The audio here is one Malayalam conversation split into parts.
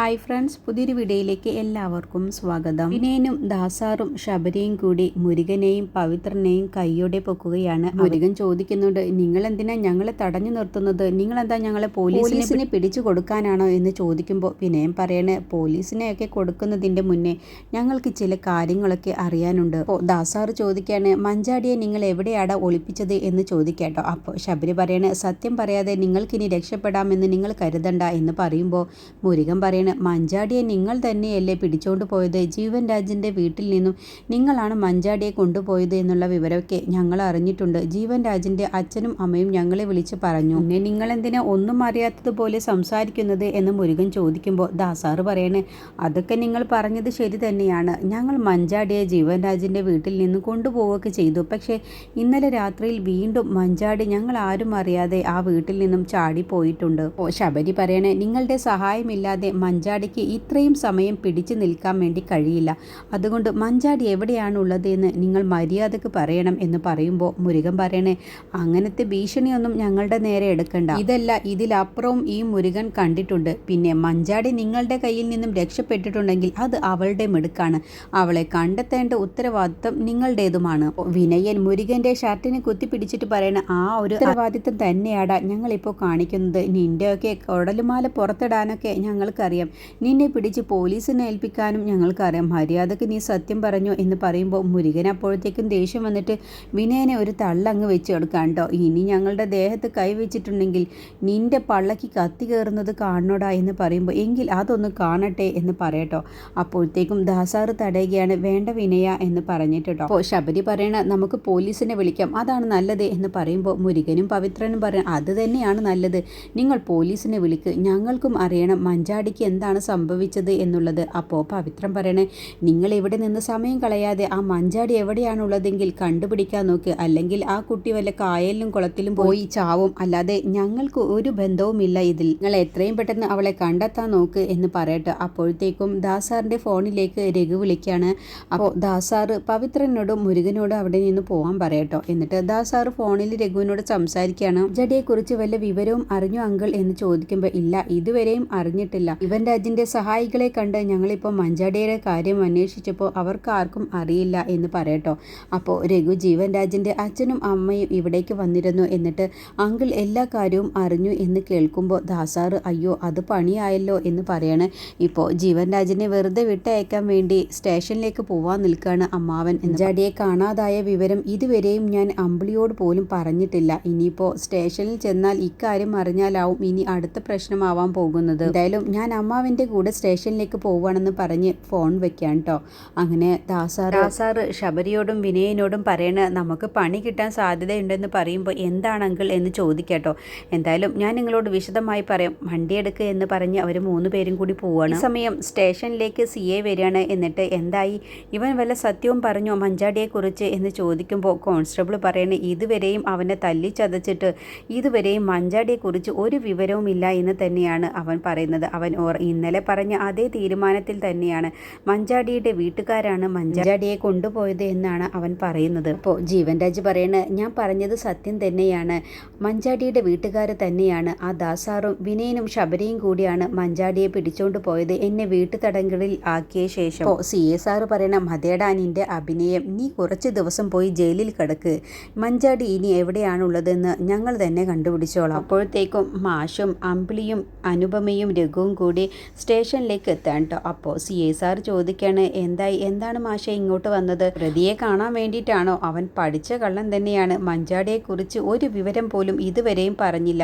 ഹായ് ഫ്രണ്ട്സ് പുതിയൊരു വീഡിയോയിലേക്ക് എല്ലാവർക്കും സ്വാഗതം. വിനയനും ദാസാറും ശബരിയും കൂടി മുരുകനെയും പവിത്രനെയും കൈയോടെ പൊക്കുകയാണ്. മുരുകൻ ചോദിക്കുന്നുണ്ട് നിങ്ങൾ എന്തിനാ ഞങ്ങളെ തടഞ്ഞു നിർത്തുന്നത്? നിങ്ങൾ എന്താ ഞങ്ങളെ പോലീസിനെ പിടിച്ചു കൊടുക്കാനാണോ എന്ന് ചോദിക്കുമ്പോൾ വിനയൻ പറയണേ പോലീസിനെയൊക്കെ കൊടുക്കുന്നതിന്റെ മുന്നേ ഞങ്ങൾക്ക് ചില കാര്യങ്ങളൊക്കെ അറിയാനുണ്ട്. അപ്പോൾ ദാസാറ് ചോദിക്കാണ് മഞ്ചാടിയെ നിങ്ങൾ എവിടെയാണ് ഒളിപ്പിച്ചത്? എന്ന് ചോദിക്കാട്ടോ. അപ്പോൾ ശബരി പറയണേ സത്യം പറയാതെ നിങ്ങൾക്കിനി രക്ഷപ്പെടാമെന്ന് നിങ്ങൾ കരുതണ്ട എന്ന് പറയുമ്പോൾ മുരുകൻ പറയണ മഞ്ചാടിയെ നിങ്ങൾ തന്നെയല്ലേ പിടിച്ചോണ്ട് പോയത്? ജീവൻ രാജിന്റെ വീട്ടിൽ നിന്നും നിങ്ങളാണ് മഞ്ചാടിയെ കൊണ്ടുപോയത് എന്നുള്ള വിവരമൊക്കെ ഞങ്ങൾ അറിഞ്ഞിട്ടുണ്ട്. ജീവൻ രാജിന്റെ അച്ഛനും അമ്മയും ഞങ്ങളെ വിളിച്ച് പറഞ്ഞു പിന്നെ നിങ്ങളെന്തിനാ ഒന്നും അറിയാത്തതുപോലെ സംസാരിക്കുന്നത്? എന്ന് മുരുകൻ ചോദിക്കുമ്പോൾ ദാസാറ് പറയണേ അതൊക്കെ നിങ്ങൾ പറഞ്ഞത് ശരി തന്നെയാണ്. ഞങ്ങൾ മഞ്ചാടിയെ ജീവൻ രാജിന്റെ വീട്ടിൽ നിന്ന് കൊണ്ടുപോവുകയൊക്കെ ചെയ്തു. പക്ഷേ ഇന്നലെ രാത്രിയിൽ വീണ്ടും മഞ്ചാടി ഞങ്ങൾ ആരും അറിയാതെ ആ വീട്ടിൽ നിന്നും ചാടിപ്പോയിട്ടുണ്ട്. ഓ ശബരി പറയണേ നിങ്ങളുടെ സഹായമില്ലാതെ മഞ്ചാടിക്ക് ഇത്രയും സമയം പിടിച്ചു നിൽക്കാൻ വേണ്ടി കഴിയില്ല. അതുകൊണ്ട് മഞ്ചാടി എവിടെയാണുള്ളത് എന്ന് നിങ്ങൾ മര്യാദയ്ക്ക് പറയണം എന്ന് പറയുമ്പോൾ മുരുകൻ പറയണേ അങ്ങനത്തെ ഭീഷണിയൊന്നും ഞങ്ങളുടെ നേരെ എടുക്കണ്ട. ഇതല്ല ഇതിലപ്പുറവും ഈ മുരുകൻ കണ്ടിട്ടുണ്ട്. പിന്നെ മഞ്ചാടി നിങ്ങളുടെ കയ്യിൽ നിന്നും രക്ഷപ്പെട്ടിട്ടുണ്ടെങ്കിൽ അത് അവളുടെ മിടുക്കാണ്. അവളെ കണ്ടെത്തേണ്ട ഉത്തരവാദിത്വം നിങ്ങളുടേതുമാണ്. വിനയൻ മുരുകന്റെ ഷർട്ടിനെ കുത്തിപ്പിടിച്ചിട്ട് പറയണ ആ ഒരു ഉത്തരവാദിത്വം തന്നെയാടാ ഞങ്ങളിപ്പോൾ കാണിക്കുന്നത്. നിന്റെയൊക്കെ കുടലുമാല പുറത്തിടാനൊക്കെ ഞങ്ങൾക്കറിയാം. നിന്നെ പിടിച്ച് പോലീസിനെ ഏൽപ്പിക്കാനും ഞങ്ങൾക്കറിയാം. മര്യാദയ്ക്ക് നീ സത്യം പറഞ്ഞു എന്ന് പറയുമ്പോൾ മുരുകൻ അപ്പോഴത്തേക്കും ദേഷ്യം വന്നിട്ട് വിനയനെ ഒരു തള്ളങ്ങ് വെച്ച് കൊടുക്കാം കേട്ടോ ഇനി ഞങ്ങളുടെ ദേഹത്ത് കൈവച്ചിട്ടുണ്ടെങ്കിൽ നിന്റെ പള്ളക്ക് കത്തി കയറുന്നത് കാണണോടാ എന്ന് പറയുമ്പോൾ എങ്കിൽ അതൊന്ന് കാണട്ടെ എന്ന് പറയട്ടോ അപ്പോഴത്തേക്കും ദാസാറ് തടയുകയാണ് വേണ്ട വിനയ എന്ന് പറഞ്ഞിട്ട് അപ്പോൾ ശബരി പറയണ നമുക്ക് പോലീസിനെ വിളിക്കാം. അതാണ് നല്ലത് എന്ന് പറയുമ്പോൾ മുരുകനും പവിത്രനും പറയണം അത് തന്നെയാണ് നല്ലത്. നിങ്ങൾ പോലീസിനെ വിളിക്ക്. ഞങ്ങൾക്കും അറിയണം. മഞ്ചാടിക്ക് എന്താണ് സംഭവിച്ചത് എന്നുള്ളത് അപ്പോൾ പവിത്രം പറയണേ നിങ്ങൾ ഇവിടെ നിന്ന് സമയം കളയാതെ ആ മഞ്ചാടി എവിടെയാണുള്ളതെങ്കിൽ കണ്ടുപിടിക്കാൻ നോക്ക്. അല്ലെങ്കിൽ ആ കുട്ടി വല്ല കായലിലും കുളത്തിലും പോയി ചാവും. അല്ലാതെ ഞങ്ങൾക്ക് ഒരു ബന്ധവുമില്ല ഇതിൽ. നിങ്ങൾ എത്രയും പെട്ടെന്ന് അവളെ കണ്ടെത്താൻ നോക്ക് എന്ന് പറയട്ടെ. അപ്പോഴത്തേക്കും ദാസാറിന്റെ ഫോണിലേക്ക് രഘു വിളിക്കുകയാണ് അപ്പോൾ ദാസാറ് പവിത്രനോടും മുരുകനോടും അവിടെ നിന്ന് പോകാൻ പറയട്ടോ. എന്നിട്ട് ദാസാർ ഫോണിൽ രഘുവിനോട് സംസാരിക്കുകയാണ്. ജഡിയെക്കുറിച്ച് വല്ല വിവരവും അറിഞ്ഞു അങ്കിൾ? എന്ന് ചോദിക്കുമ്പോൾ ഇല്ല ഇതുവരെയും അറിഞ്ഞിട്ടില്ല. ഇവൻ രാജിന്റെ സഹായികളെ കണ്ട് ഞങ്ങളിപ്പോൾ മഞ്ചാടിയുടെ കാര്യം അന്വേഷിച്ചപ്പോൾ അവർക്ക് ആർക്കും അറിയില്ല എന്ന് പറയട്ടോ. അപ്പോൾ രഘു ജീവൻ രാജിന്റെ അച്ഛനും അമ്മയും ഇവിടേക്ക് വന്നിരുന്നു എന്നിട്ട് അങ്കിൾ എല്ലാ കാര്യവും അറിഞ്ഞു എന്ന് കേൾക്കുമ്പോൾ ദാസാറ് അയ്യോ അത് പണിയായല്ലോ എന്ന് പറയാണ്. ഇപ്പോൾ ജീവൻ രാജിനെ വെറുതെ വിട്ടയക്കാൻ വേണ്ടി സ്റ്റേഷനിലേക്ക് പോവാൻ നിൽക്കുകയാണ് അമ്മാവൻ മഞ്ചാടിയെ കാണാതായ വിവരം ഇതുവരെയും ഞാൻ അമ്പിളിയോട് പോലും പറഞ്ഞിട്ടില്ല. ഇനിയിപ്പോൾ സ്റ്റേഷനിൽ ചെന്നാൽ ഇക്കാര്യം അറിഞ്ഞാലാവും ഇനി അടുത്ത പ്രശ്നമാവാൻ പോകുന്നത്. എന്തായാലും ഞാൻ അമ്മാവിന്റെ കൂടെ സ്റ്റേഷനിലേക്ക് പോവുകയാണെന്ന് പറഞ്ഞ് ഫോൺ വെക്കാൻ കേട്ടോ അങ്ങനെ ദാസാർ ദാസാർ ശബരിയോടും വിനയനോടും പറയണ നമുക്ക് പണി കിട്ടാൻ സാധ്യതയുണ്ടെന്ന് പറയുമ്പോൾ എന്താണ് അങ്കിൾ എന്ന് ചോദിക്കട്ടോ എന്തായാലും ഞാൻ നിങ്ങളോട് വിശദമായി പറയാം. വണ്ടി എടുക്കുക എന്ന് പറഞ്ഞ് അവർ മൂന്ന് പേരും കൂടി പോവുകയാണ് ഈ സമയം സ്റ്റേഷനിലേക്ക് സി എ വരികയാണ്. എന്നിട്ട് എന്തായി? ഇവൻ വല്ല സത്യവും പറഞ്ഞോ മഞ്ചാടിയെക്കുറിച്ച് എന്ന് ചോദിക്കുമ്പോൾ കോൺസ്റ്റബിൾ പറയണ ഇതുവരെയും അവനെ തല്ലി ചതച്ചിട്ട് ഇതുവരെയും മഞ്ചാടിയെക്കുറിച്ച് ഒരു വിവരവുമില്ല എന്ന് തന്നെയാണ് അവൻ പറയുന്നത്. അവൻ ഇന്നലെ പറഞ്ഞ അതേ തീരുമാനത്തിൽ തന്നെയാണ്. മഞ്ചാടിയുടെ വീട്ടുകാരാണ് മഞ്ചാടിയെ കൊണ്ടുപോയത് എന്നാണ് അവൻ പറയുന്നത്. അപ്പോൾ ജീവൻ രാജ് ഞാൻ പറഞ്ഞത് സത്യം തന്നെയാണ്. മഞ്ചാടിയുടെ വീട്ടുകാർ തന്നെയാണ്. ആ ദാസാറും വിനയനും ശബരിയും കൂടിയാണ് മഞ്ചാടിയെ പിടിച്ചോണ്ട് പോയത് എന്നെ വീട്ടുതടങ്കലിൽ ആക്കിയ ശേഷം. ഓ സി എസ് ആർ പറയണ മതേടാ നിന്റെ അഭിനയം നീ കുറച്ച് ദിവസം പോയി ജയിലിൽ കിടക്ക്. മഞ്ചാടി ഇനി എവിടെയാണുള്ളതെന്ന് ഞങ്ങൾ തന്നെ കണ്ടുപിടിച്ചോളാം. അപ്പോഴത്തേക്കും മാഷും അമ്പിളിയും അനുപമയും രഘുവും കൂടി സ്റ്റേഷനിലേക്ക് എത്താൻ കേട്ടോ അപ്പോൾ സി എ സാർ ചോദിക്കാണ് എന്തായി? എന്താണ് മാഷ ഇങ്ങോട്ട് വന്നത്? പ്രതിയെ കാണാൻ വേണ്ടിയിട്ടാണോ? അവൻ പഠിച്ച കള്ളം തന്നെയാണ്. മഞ്ചാടിയെക്കുറിച്ച് ഒരു വിവരം പോലും ഇതുവരെയും പറഞ്ഞില്ല.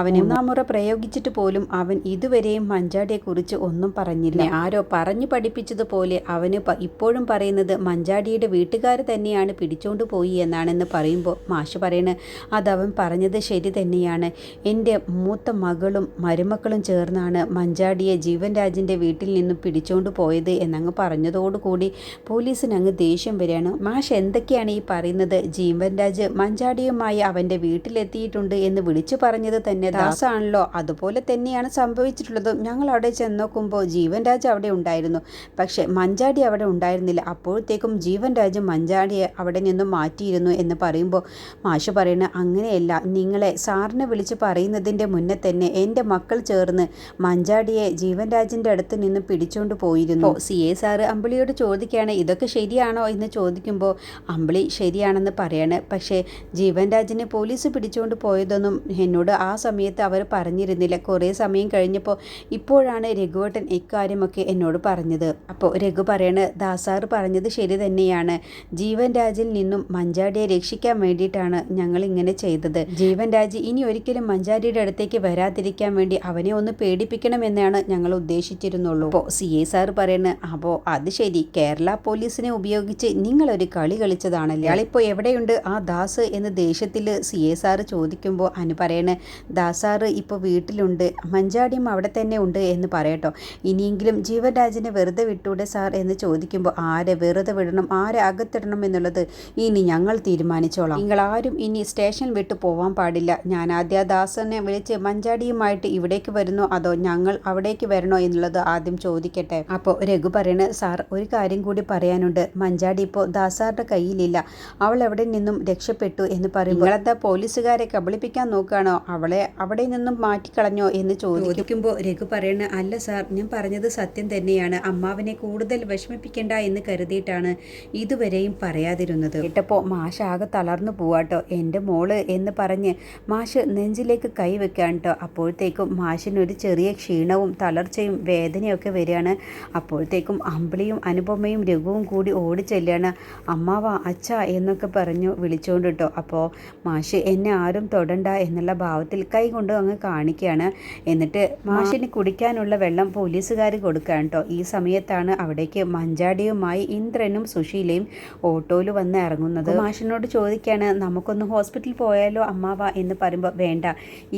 അവൻ ഒന്നാം മുറ പ്രയോഗിച്ചിട്ട് പോലും അവൻ ഇതുവരെയും മഞ്ചാടിയെക്കുറിച്ച് ഒന്നും പറഞ്ഞില്ല. ആരോ പറഞ്ഞു പഠിപ്പിച്ചതുപോലെ അവന് ഇപ്പോഴും പറയുന്നത് മഞ്ചാടിയുടെ വീട്ടുകാർ തന്നെയാണ് പിടിച്ചോണ്ട് പോയി എന്നാണെന്ന് പറയുമ്പോൾ മാഷ പറയണ് അതവൻ പറഞ്ഞത് ശരി തന്നെയാണ്. എന്റെ മൂത്ത മകളും മരുമക്കളും ചേർന്നാണ് മഞ്ചാടിയെ ജീവൻ രാജിന്റെ വീട്ടിൽ നിന്ന് പിടിച്ചോണ്ട് പോയത് എന്നങ്ങ് പറഞ്ഞതോടുകൂടി പോലീസിന് അങ്ങ് ദേഷ്യം വരികയാണ്. മാഷ് എന്തൊക്കെയാണ് ഈ പറയുന്നത്? ജീവൻ രാജ് മഞ്ചാടിയുമായി അവന്റെ വീട്ടിലെത്തിയിട്ടുണ്ട് എന്ന് വിളിച്ചു പറഞ്ഞത് തന്നെ ദാസാണല്ലോ. അതുപോലെ തന്നെയാണ് സംഭവിച്ചിട്ടുള്ളതും. ഞങ്ങൾ അവിടെ ചെന്ന് നോക്കുമ്പോൾ ജീവൻ രാജ് അവിടെ ഉണ്ടായിരുന്നു. പക്ഷേ മഞ്ചാടി അവിടെ ഉണ്ടായിരുന്നില്ല. അപ്പോഴത്തേക്കും ജീവൻ രാജ് മഞ്ചാടിയെ അവിടെ നിന്നും മാറ്റിയിരുന്നു എന്ന് പറയുമ്പോൾ മാഷ് പറയുന്നത് അങ്ങനെയല്ല നിങ്ങളെ സാറിനെ വിളിച്ച് പറയുന്നതിന്റെ മുന്നേ തന്നെ എന്റെ മക്കൾ ചേർന്ന് മഞ്ചാടിയെ ജീവൻ രാജിന്റെ അടുത്ത് നിന്ന് പിടിച്ചോണ്ട് പോയിരുന്നു. സി എ സാറ് അമ്പിളിയോട് ചോദിക്കുകയാണ് ഇതൊക്കെ ശരിയാണോ? എന്ന് ചോദിക്കുമ്പോൾ അമ്പിളി ശരിയാണെന്ന് പറയാണ്. പക്ഷേ ജീവൻ രാജിനെ പോലീസ് പിടിച്ചുകൊണ്ട് പോയതൊന്നും എന്നോട് ആ സമയത്ത് അവർ പറഞ്ഞിരുന്നില്ല. കുറേ സമയം കഴിഞ്ഞപ്പോൾ ഇപ്പോഴാണ് രഘുവട്ടൻ ഇക്കാര്യമൊക്കെ എന്നോട് പറഞ്ഞത്. അപ്പോൾ രഘു പറയണ് ദാസാർ പറഞ്ഞത് ശരി തന്നെയാണ്. ജീവൻ രാജിൽ നിന്നും മഞ്ചാടിയെ രക്ഷിക്കാൻ വേണ്ടിയിട്ടാണ് ഞങ്ങൾ ഇങ്ങനെ ചെയ്തത്. ജീവൻ രാജ് ഇനി ഒരിക്കലും മഞ്ചാടിയുടെ അടുത്തേക്ക് വരാതിരിക്കാൻ വേണ്ടി അവനെ ഒന്ന് പേടിപ്പിക്കണമെന്നാണ് ഞങ്ങൾ ഉദ്ദേശിച്ചിരുന്നുള്ളൂ. അപ്പോൾ സി എ സാർ പറയുന്നത് അപ്പോൾ അത് ശരി കേരള പോലീസിനെ ഉപയോഗിച്ച് നിങ്ങളൊരു കളി കളിച്ചതാണല്ലേ? അയാളിപ്പോൾ എവിടെയുണ്ട്? ആ ദാസ് എന്ന് ദേഷ്യത്തിൽ സി എ സാർ ചോദിക്കുമ്പോൾ അനു പറയണ ദാസാറ് ഇപ്പോൾ വീട്ടിലുണ്ട് മഞ്ചാടിയും അവിടെ തന്നെ ഉണ്ട് എന്ന് പറയട്ടോ. ഇനിയെങ്കിലും ജീവരാജിനെ വെറുതെ വിട്ടൂടെ സാർ എന്ന് ചോദിക്കുമ്പോൾ ആരെ വെറുതെ വിടണം ആരെ അകത്തിടണം എന്നുള്ളത് ഇനി ഞങ്ങൾ തീരുമാനിച്ചോളാം. നിങ്ങൾ ആരും ഇനി സ്റ്റേഷൻ വിട്ട് പോവാൻ പാടില്ല. ഞാൻ ആദ്യ ദാസനെ വിളിച്ച് മഞ്ചാടിയുമായിട്ട് ഇവിടേക്ക് വരുന്നു. അതോ ഞങ്ങൾ അവിടേക്ക് വരണോ എന്നുള്ളത് ആദ്യം ചോദിക്കട്ടെ. അപ്പോൾ രഘു പറയണ സാർ ഒരു കാര്യം കൂടി പറയാനുണ്ട്. മഞ്ചാടി ഇപ്പോൾ ദാസാറുടെ കയ്യിലില്ല. അവൾ എവിടെ നിന്നും രക്ഷപ്പെട്ടു എന്ന് പറയുമ്പോൾ നിങ്ങളെന്താ പോലീസുകാരെ കബളിപ്പിക്കാൻ നോക്കുകയാണോ? അവളെ അവിടെ നിന്നും മാറ്റിക്കളഞ്ഞോ എന്ന് ചോദിക്കുമ്പോൾ രഘു പറയണ അല്ല സാർ ഞാൻ പറഞ്ഞത് സത്യം തന്നെയാണ്. അമ്മാവിനെ കൂടുതൽ വിഷമിപ്പിക്കേണ്ട എന്ന് കരുതിയിട്ടാണ് ഇതുവരെയും പറയാതിരുന്നത്. കേട്ടപ്പോൾ മാഷ് ആകെ തളർന്നു പോവാട്ടോ. എന്റെ മോൾ എന്ന് പറഞ്ഞ് മാഷ് നെഞ്ചിലേക്ക് കൈ വെക്കാൻ കേട്ടോ അപ്പോഴത്തേക്കും മാഷിനൊരു ചെറിയ ക്ഷീണവും തളർച്ചയും വേദനയൊക്കെ വരികയാണ്. അപ്പോഴത്തേക്കും അമ്പിളിയും അനുപമയും രഘുവും കൂടി ഓടി ചെല്ലുകയാണ്. അമ്മാവ അച്ഛ എന്നൊക്കെ പറഞ്ഞു വിളിച്ചുകൊണ്ട് അപ്പോൾ മാഷ് എന്നെ ആരും തൊടണ്ട എന്നുള്ള ഭാവത്തിൽ കൈ കൊണ്ട് അങ്ങ് കാണിക്കുകയാണ്. എന്നിട്ട് മാഷിന് കുടിക്കാനുള്ള വെള്ളം പോലീസുകാർ കൊടുക്കുകയാണ് കേട്ടോ. ഈ സമയത്താണ് അവിടേക്ക് മഞ്ചാടിയുമായി ഇന്ദ്രനും സുശീലയും ഓട്ടോയിൽ വന്ന് ഇറങ്ങുന്നത്. മാഷിനോട് ചോദിക്കുകയാണ് നമുക്കൊന്ന് ഹോസ്പിറ്റലിൽ പോയാലോ അമ്മാവ? എന്ന് പറയുമ്പോൾ വേണ്ട.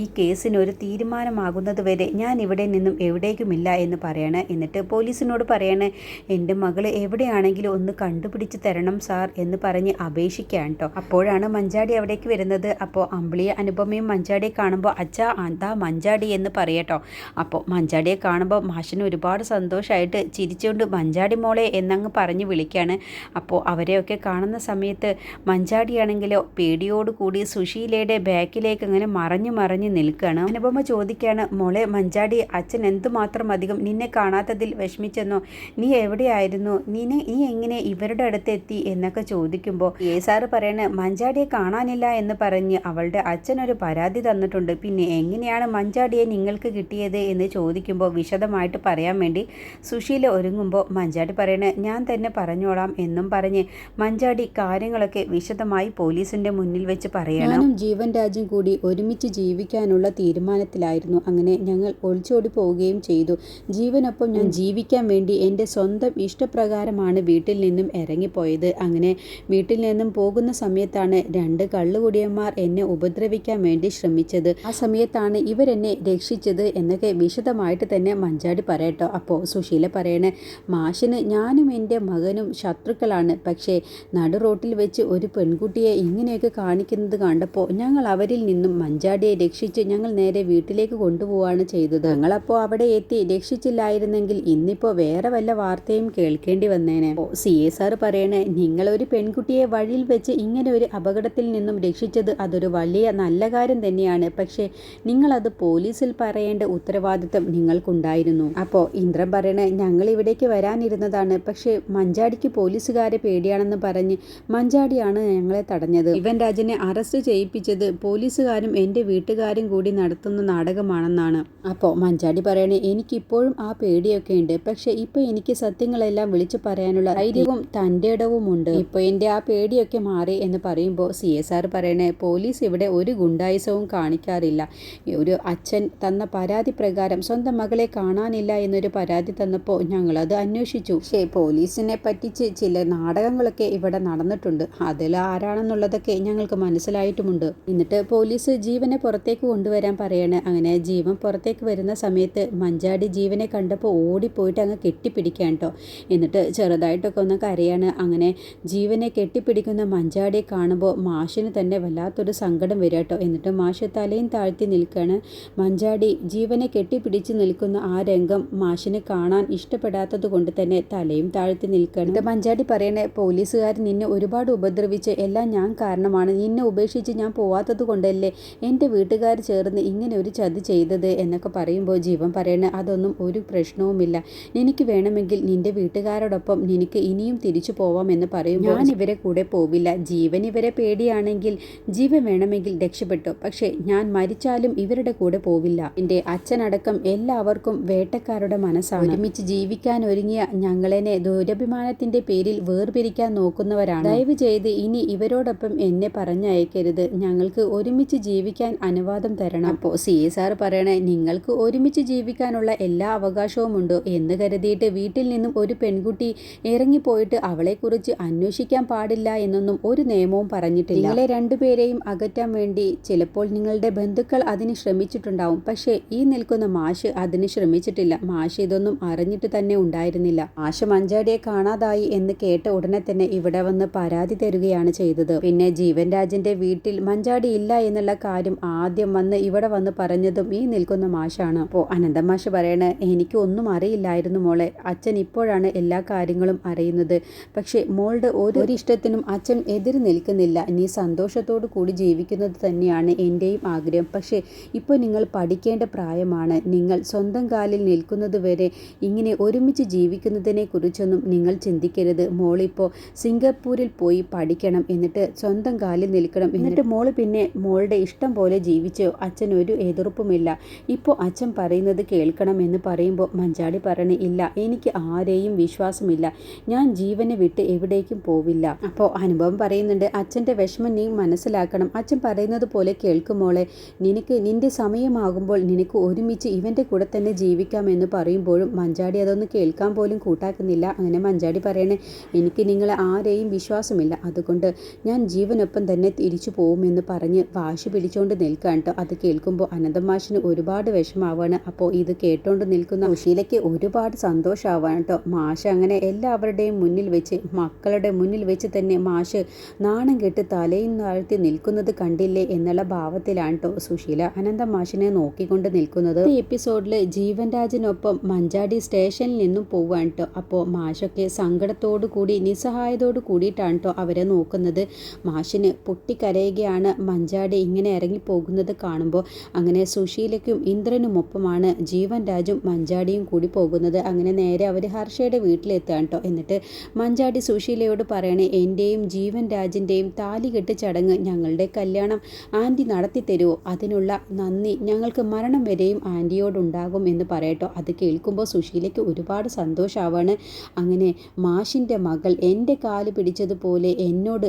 ഈ കേസിന് ഒരു തീരുമാനമാകുന്നത് വരെ ഞാൻ ഇവിടെ നിന്നും എവിടേക്കുമില്ല എന്ന് പറയണേ. എന്നിട്ട് പോലീസിനോട് പറയണേ എന്റെ മകൾ എവിടെയാണെങ്കിലും ഒന്ന് കണ്ടുപിടിച്ച് തരണം സാർ എന്ന് പറഞ്ഞ് അപേക്ഷിക്കാൻ കേട്ടോ അപ്പോഴാണ് മഞ്ചാടി അവിടേക്ക് വരുന്നത്. അപ്പോൾ അമ്പിളിയെ അനുപമയും മഞ്ചാടിയെ കാണുമ്പോൾ അച്ഛാ അതാ മഞ്ചാടി എന്ന് പറയട്ടോ അപ്പോൾ മഞ്ചാടിയെ കാണുമ്പോൾ മാഷിന് ഒരുപാട് സന്തോഷമായിട്ട് ചിരിച്ചുകൊണ്ട് മഞ്ചാടി മോളെ എന്നങ്ങ് പറഞ്ഞ് വിളിക്കുകയാണ്. അപ്പോൾ അവരെയൊക്കെ കാണുന്ന സമയത്ത് മഞ്ചാടിയാണെങ്കിലോ പേടിയോടുകൂടി സുശീലയുടെ ബാക്കിലേക്ക് അങ്ങനെ മറഞ്ഞു മറഞ്ഞ് നിൽക്കുകയാണ്. അനുപമ ചോദിക്കുകയാണ് മോളെ മഞ്ചാടി അച്ഛൻ എന്തുമാത്രം അധികം നിന്നെ കാണാത്തതിൽ വിഷമിച്ചെന്നോ? നീ എവിടെയായിരുന്നു? നിന്നെ നീ എങ്ങനെ ഇവരുടെ അടുത്ത് എത്തി എന്നൊക്കെ ചോദിക്കുമ്പോൾ എ സാറ് പറയണ മഞ്ചാടിയെ കാണാനില്ല എന്ന് പറഞ്ഞ് അവളുടെ അച്ഛനൊരു പരാതി തന്നിട്ടുണ്ട്. പിന്നെ എങ്ങനെയാണ് മഞ്ചാടിയെ നിങ്ങൾക്ക് കിട്ടിയത് എന്ന് ചോദിക്കുമ്പോൾ വിശദമായിട്ട് പറയാൻ വേണ്ടി സുശീല ഒരുങ്ങുമ്പോൾ മഞ്ചാടി പറയണ ഞാൻ തന്നെ പറഞ്ഞോളാം എന്നും പറഞ്ഞ് മഞ്ചാടി കാര്യങ്ങളൊക്കെ വിശദമായി പോലീസിന്റെ മുന്നിൽ വെച്ച് പറയണം. ജീവൻ രാജ്യം കൂടി ഒരുമിച്ച് ജീവിക്കാനുള്ള തീരുമാനത്തിലായിരുന്നു. അങ്ങനെ ഞങ്ങൾ ഒളിച്ചോടി പോവുകയും ചെയ്തു. ജീവനൊപ്പം ഞാൻ ജീവിക്കാൻ വേണ്ടി എന്റെ സ്വന്തം ഇഷ്ടപ്രകാരമാണ് വീട്ടിൽ നിന്നും ഇറങ്ങിപ്പോയത്. അങ്ങനെ വീട്ടിൽ നിന്നും പോകുന്ന സമയത്താണ് രണ്ട് കള്ളുകുടിയന്മാർ എന്നെ ഉപദ്രവിക്കാൻ വേണ്ടി ശ്രമിച്ചത്. ആ സമയത്താണ് ഇവരെന്നെ രക്ഷിച്ചത് എന്നൊക്കെ വിശദമായിട്ട് തന്നെ മഞ്ചാടി പറയട്ടോ. അപ്പോൾ സുശീല പറയണേ മാഷിന് ഞാനും എന്റെ മകനും ശത്രുക്കളാണ്. പക്ഷേ നടു റോട്ടിൽ വെച്ച് ഒരു പെൺകുട്ടിയെ ഇങ്ങനെയൊക്കെ കാണിക്കുന്നത് കണ്ടപ്പോൾ ഞങ്ങൾ അവരിൽ നിന്നും മഞ്ചാടിയെ രക്ഷിച്ച് ഞങ്ങൾ നേരെ വീട്ടിലേക്ക് കൊണ്ടുപോവാണ് ചെയ്തത്. ഞങ്ങളപ്പോൾ അവിടെ എത്തി രക്ഷിച്ചില്ലായിരുന്നെങ്കിൽ ഇന്നിപ്പോ വേറെ വല്ല വാർത്തയും കേൾക്കേണ്ടി വന്നേനെ. സി. എ. സാർ പറയണേ നിങ്ങളൊരു പെൺകുട്ടിയെ വഴിയിൽ വെച്ച് ഇങ്ങനെ ഒരു അപകടത്തിൽ നിന്നും രക്ഷിച്ചത് അതൊരു വലിയ നല്ല കാര്യം തന്നെയാണ്. പക്ഷേ നിങ്ങളത് പോലീസിൽ പറയേണ്ട ഉത്തരവാദിത്തം നിങ്ങൾക്കുണ്ടായിരുന്നു. അപ്പോൾ ഇന്ദ്രൻ പറയണേ ഞങ്ങൾ ഇവിടേക്ക് വരാനിരുന്നതാണ്. പക്ഷേ മഞ്ചാടിക്ക് പോലീസുകാരെ പേടിയാണെന്ന് പറഞ്ഞ് മഞ്ചാടിയാണ് ഞങ്ങളെ തടഞ്ഞത്. ഇവൻ രാജനെ അറസ്റ്റ് ചെയ്യിപ്പിച്ചത് പോലീസുകാരും എന്റെ വീട്ടുകാരും കൂടി നടത്തുന്ന നാടകമാണെന്നാണ്. അപ്പോൾ മഞ്ചാടി പറയണേ എനിക്കിപ്പോഴും ആ പേടിയൊക്കെ ഉണ്ട്. പക്ഷേ ഇപ്പൊ എനിക്ക് സത്യങ്ങളെല്ലാം വിളിച്ചു പറയാനുള്ള ധൈര്യവും തന്റെ ഇടവുമുണ്ട്. ഇപ്പൊ എന്റെ ആ പേടിയൊക്കെ മാറി എന്ന് പറയുമ്പോൾ സി എസ് ആർ പറയണേ പോലീസ് ഇവിടെ ഒരു ഗുണ്ടായുസവും കാണിക്കാറില്ല. ഒരു അച്ഛൻ തന്ന പരാതി പ്രകാരം സ്വന്തം മകളെ കാണാനില്ല എന്നൊരു പരാതി തന്നപ്പോൾ ഞങ്ങൾ അത് അന്വേഷിച്ചു. പക്ഷേ പോലീസിനെ പറ്റിച്ച് ചില നാടകങ്ങളൊക്കെ ഇവിടെ നടന്നിട്ടുണ്ട്. അതിൽ ആരാണെന്നുള്ളതൊക്കെ ഞങ്ങൾക്ക് മനസ്സിലായിട്ടുമുണ്ട്. എന്നിട്ട് പോലീസ് ജീവനെ പുറത്തേക്ക് കൊണ്ടുവരാൻ പറയാണ്. അങ്ങനെ ജീവൻ പുറത്തേക്ക് വരുന്ന സമയത്ത് മഞ്ചാടി ജീവനെ കണ്ടപ്പോൾ ഓടിപ്പോയിട്ട് അങ്ങ് കെട്ടിപ്പിടിക്കാൻ കേട്ടോ എന്നിട്ട് ചെറുതായിട്ടൊക്കെ ഒന്ന് കരയാണ്. അങ്ങനെ ജീവനെ കെട്ടിപ്പിടിക്കുന്ന മഞ്ചാടിയെ കാണുമ്പോൾ മാഷിന് തന്നെ വല്ലാത്തൊരു സങ്കടം വരിക കേട്ടോ എന്നിട്ട് മാഷ് തലയും താഴ്ത്തി നിൽക്കുകയാണ് മഞ്ചാടി ജീവനെ കെട്ടിപ്പിടിച്ച് നിൽക്കുന്ന ആ രംഗം മാഷിന് കാണാൻ ഇഷ്ടപ്പെടാത്തത് കൊണ്ട് തന്നെ തലയും താഴ്ത്തി നിൽക്കുകയാണ് മഞ്ചാടി പറയണേ പോലീസുകാർ നിന്നെ ഒരുപാട് ഉപദ്രവിച്ച് എല്ലാം ഞാൻ കാരണമാണ്. നിന്നെ ഉപേക്ഷിച്ച് ഞാൻ പോവാത്തത് കൊണ്ടല്ലേ എന്റെ വീട്ടുകാർ ചേർന്ന് ഇങ്ങനെ ഒരു ചതി ചെയ്തത്? എന്നൊക്കെ പറയുമ്പോൾ ജീവൻ പറയണ അതൊന്നും ഒരു പ്രശ്നവുമില്ല. നിനക്ക് വേണമെങ്കിൽ നിന്റെ വീട്ടുകാരോടൊപ്പം നിനക്ക് ഇനിയും തിരിച്ചു പോവാമെന്ന് പറയും ഞാൻ ഇവരെ കൂടെ പോവില്ല. ജീവൻ ഇവരെ പേടിയാണെങ്കിൽ ജീവൻ വേണമെങ്കിൽ രക്ഷപ്പെട്ടു. പക്ഷേ ഞാൻ മരിച്ചാലും ഇവരുടെ കൂടെ പോവില്ല. എന്റെ അച്ഛനടക്കം എല്ലാവർക്കും വേട്ടക്കാരുടെ മനസ്സാണ്. ഒരുമിച്ച് ജീവിക്കാൻ ഒരുങ്ങിയ ഞങ്ങളെന്നെ ദുരഭിമാനത്തിന്റെ പേരിൽ വേർപിരിക്കാൻ നോക്കുന്നവരാണ്. ദയവ് ചെയ്ത് ഇനി ഇവരോടൊപ്പം എന്നെ പറഞ്ഞയക്കരുത്. ഞങ്ങൾക്ക് ഒരുമിച്ച് ജീവിക്കാൻ അനുവാദം തരണം. അപ്പോൾ സി എസ് ആർ പറയണേ നിങ്ങൾക്ക് ഒരുമിച്ച് ജീവിക്കാനുള്ള എല്ലാ അവകാശവും ഉണ്ടോ എന്ന് കരുതിയിട്ട് വീട്ടിൽ നിന്നും ഒരു പെൺകുട്ടി ഇറങ്ങിപ്പോയിട്ട് അവളെക്കുറിച്ച് അന്വേഷിക്കാൻ പാടില്ല എന്നൊന്നും ഒരു നിയമവും പറഞ്ഞിട്ടില്ല. നിങ്ങളെ രണ്ടുപേരെയും അകറ്റാൻ വേണ്ടി ചിലപ്പോൾ നിങ്ങളുടെ ബന്ധുക്കൾ അതിന് ശ്രമിച്ചിട്ടുണ്ടാവും. പക്ഷേ ഈ നിൽക്കുന്ന മാഷ് അതിന് ശ്രമിച്ചിട്ടില്ല. മാഷ് ഇതൊന്നും അറിഞ്ഞിട്ട് തന്നെ ഉണ്ടായിരുന്നില്ല. മാഷ് മഞ്ചാടിയെ കാണാതായി എന്ന് കേട്ട ഉടനെ തന്നെ ഇവിടെ വന്ന് പരാതി തരുകയാണ് ചെയ്തത്. പിന്നെ ജീവൻ രാജന്റെ വീട്ടിൽ മഞ്ചാടി ഇല്ല എന്നുള്ള കാര്യം ആദ്യം വന്ന് ഇവിടെ വന്ന് പറഞ്ഞതും ഈ നിൽക്കുന്ന മാഷാണ്. അപ്പോൾ അനന്തമാഷ് മാഷ് പറയണ എനിക്ക് ഒന്നും അറിയില്ലായിരുന്നു മോളെ. അച്ഛൻ ഇപ്പോഴാണ് എല്ലാ കാര്യങ്ങളും അറിയുന്നത്. പക്ഷേ മോളുടെ ഓരോ ഇഷ്ടത്തിനും അച്ഛൻ എതിര് നിൽക്കുന്നില്ല. നീ സന്തോഷത്തോടു കൂടി ജീവിക്കുന്നത് തന്നെയാണ് എന്റെയും ആഗ്രഹം. പക്ഷേ ഇപ്പോൾ നിങ്ങൾ പഠിക്കേണ്ട പ്രായമാണ്. നിങ്ങൾ സ്വന്തം കാലിൽ നിൽക്കുന്നത് വരെ ഇങ്ങനെ ഒരുമിച്ച് ജീവിക്കുന്നതിനെ കുറിച്ചൊന്നും നിങ്ങൾ ചിന്തിക്കരുത്. മോളിപ്പോൾ സിംഗപ്പൂരിൽ പോയി പഠിക്കണം. എന്നിട്ട് സ്വന്തം കാലിൽ നിൽക്കണം. എന്നിട്ട് മോൾ പിന്നെ മോളുടെ ഇഷ്ടം പോലെ ജീവിച്ചോ അച്ഛൻ ഒരു എതിർപ്പുമില്ല. ഇപ്പോൾ അച്ഛൻ പറയുന്നത് കേൾക്കണം എന്ന് പറയുമ്പോൾ മഞ്ചാടി പറയണ ഇല്ല എനിക്ക് ആരെയും വിശ്വാസമില്ല. ഞാൻ ജീവനെ വിട്ട് എവിടേക്കും പോവില്ല. അപ്പോൾ അനുഭവം പറയുന്നുണ്ട് അച്ഛന്റെ വിഷമം നീ മനസ്സിലാക്കണം. അച്ഛൻ പറയുന്നത് പോലെ കേൾക്കുമോളെ നിനക്ക് നിന്റെ സമയമാകുമ്പോൾ നിനക്ക് ഒരുമിച്ച് ഇവന്റെ കൂടെ തന്നെ ജീവിക്കാമെന്ന് പറയുമ്പോഴും മഞ്ചാടി അതൊന്ന് കേൾക്കാൻ പോലും കൂട്ടാക്കുന്നില്ല. അങ്ങനെ മഞ്ചാടി പറയണേ എനിക്ക് നിങ്ങളെ ആരെയും വിശ്വാസമില്ല. അതുകൊണ്ട് ഞാൻ ജീവനൊപ്പം തന്നെ തിരിച്ചു പോകുമെന്ന് പറഞ്ഞ് വാശി പിടിച്ചുകൊണ്ട് നിൽക്കാൻ കേട്ടോ അത് കേൾക്കുമ്പോൾ അനന്തമാഷിന് ഒരുപാട് വിഷമാവാണ് അപ്പോൾ ഇത് കേട്ടോണ്ട് നിൽക്കുന്ന സുശീലയ്ക്ക് ഒരുപാട് സന്തോഷമാവാണ് കേട്ടോ മാഷ് അങ്ങനെ എല്ലാവരുടെയും മുന്നിൽ വെച്ച് മക്കളുടെ മുന്നിൽ വെച്ച് തന്നെ മാഷ് നാണം കെട്ട് തലയും താഴ്ത്തി നിൽക്കുന്നത് കണ്ടില്ലേ എന്നുള്ള ഭാവത്തിലാണ് കേട്ടോ സുശീല അനന്ത മാഷിനെ നോക്കിക്കൊണ്ട് നിൽക്കുന്നത്. ഈ എപ്പിസോഡിൽ ജീവൻ രാജിനൊപ്പം മഞ്ചാടി സ്റ്റേഷനിൽ നിന്നും പോവാണ് കേട്ടോ അപ്പോൾ മാഷൊക്കെ സങ്കടത്തോടു കൂടി നിസ്സഹായതോടു കൂടിയിട്ടാണ് കേട്ടോ അവരെ നോക്കുന്നത്. മാഷിന് പൊട്ടിക്കരയുകയാണ് മഞ്ചാടി ഇങ്ങനെ ഇറങ്ങിപ്പോകുന്നത് കാണുമ്പോൾ അങ്ങനെ സുശീലയ്ക്കും ഇന്ദ്രനുമൊപ്പമാണ് ജീവൻ രാജും മഞ്ചാടിയും കൂടി പോകുന്നത്. അങ്ങനെ നേരെ അവർ ഹർഷയുടെ വീട്ടിലെത്തുകയാണ് കേട്ടോ എന്നിട്ട് മഞ്ചാടി സുശീലയോട് പറയണേ എന്റെയും ജീവൻ രാജിന്റെയും താലികെട്ട് ചടങ്ങ് ഞങ്ങളുടെ കല്യാണം ആന്റി നടത്തി തരുമോ അതിനുള്ള നന്ദി ഞങ്ങൾക്ക് മരണം വരെയും ആന്റിയോടുണ്ടാകും എന്ന് പറയട്ടോ അത് കേൾക്കുമ്പോൾ സുശീലയ്ക്ക് ഒരുപാട് സന്തോഷമാവാണ് അങ്ങനെ മാഷിന്റെ മകൾ എന്റെ കാൽ പിടിച്ചതുപോലെ എന്നോട്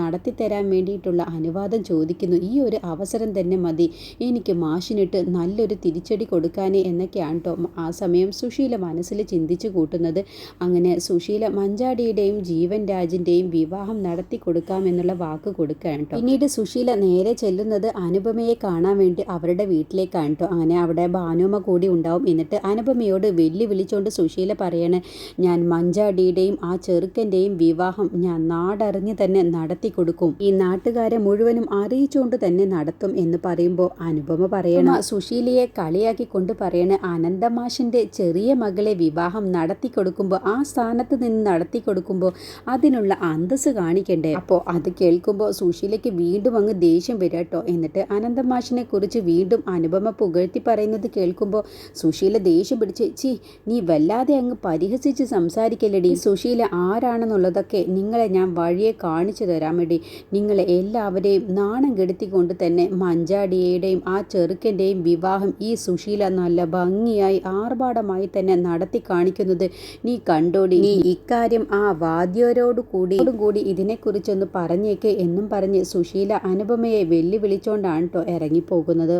നടത്തിത്തരാൻ വേണ്ടിയിട്ടുള്ള അനുവാദം ചോദിക്കുന്നു. ഈ ഒരു അവസരം തന്നെ മതി. എനിക്ക് മാഷിനിട്ട് നല്ലൊരു തിരിച്ചടി കൊടുക്കാൻ എന്നൊക്കെയാണ് കേട്ടോ ആ സമയം സുശീല മനസ്സിൽ ചിന്തിച്ചു കൂട്ടുന്നത്. അങ്ങനെ സുശീല മഞ്ചാടിയുടെയും ജീവൻ രാജിന്റെയും വിവാഹം നടത്തി കൊടുക്കാമെന്നുള്ള വാക്ക് കൊടുക്കുകയാണ് കേട്ടോ പിന്നീട് സുശീല നേരെ ചെല്ലുന്നത് അനുപമയെ കാണാൻ വേണ്ടി അവരുടെ വീട്ടിലേക്കാണ് കേട്ടോ അങ്ങനെ അവിടെ ഭാനുമ കൂടി ഉണ്ടാവും. എന്നിട്ട് അനുപമയോട് വെല്ലു വിളിച്ചുകൊണ്ട് സുശീല പറയാണ് ഞാൻ മഞ്ചാടിയുടെയും ആ ചെറുക്കന്റെയും വിവാഹം ഞാൻ നാടറിഞ്ഞ് തന്നെ നടത്തി കൊടുക്കും. ഈ നാട്ടുകാരെ മുഴുവനും അറിയിച്ചുകൊണ്ട് തന്നെ നടത്തും എന്ന് പറയുമ്പോൾ അനുപമ പറയണം. സുശീലയെ കളിയാക്കി കൊണ്ട് പറയണ അനന്തമാഷിന്റെ ചെറിയ മകളെ വിവാഹം നടത്തി കൊടുക്കുമ്പോൾ ആ സ്ഥാനത്ത് നിന്ന് നടത്തി കൊടുക്കുമ്പോൾ അതിനുള്ള അന്തസ് കാണിക്കണ്ടേ? അപ്പോൾ അത് കേൾക്കുമ്പോൾ സുശീലയ്ക്ക് വീണ്ടും അങ്ങ് ദേഷ്യം വരിക കേട്ടോ എന്നിട്ട് അനന്തമാഷിനെ കുറിച്ച് വീണ്ടും അനുപമ പുകഴ്ത്തി പറയുന്നത് കേൾക്കുമ്പോൾ സുശീല ദേഷ്യം പിടിച്ച് ചി നീ വല്ലാതെ അങ്ങ് പരിഹസിച്ച് സംസാരിക്കല്ലടി. സുശീല ആരാണെന്നുള്ളതൊക്കെ നിങ്ങളെ ഞാൻ വഴിയെ കാണിച്ചു തരാൻ വേണ്ടി നിങ്ങളെ എല്ലാവരെയും നാണം കെടുത്തിക്കൊണ്ട് തന്നെ മഞ്ചാടിയുടെയും ആ ചെറുക്കന്റെയും വിവാഹം ഈ സുശീല നല്ല ഭംഗിയായി ആർഭാടമായി തന്നെ നടത്തി കാണിക്കുന്നത് നീ കണ്ടോടി. നീ ഇക്കാര്യം ആ വാദ്യരോട് കൂടി കൂടി ഇതിനെക്കുറിച്ചൊന്ന് പറഞ്ഞേക്ക് എന്നും പറഞ്ഞ് സുശീല അനുപമയെ വെല്ലുവിളിച്ചോണ്ടാണ് കേട്ടോ ഇറങ്ങിപ്പോകുന്നത്.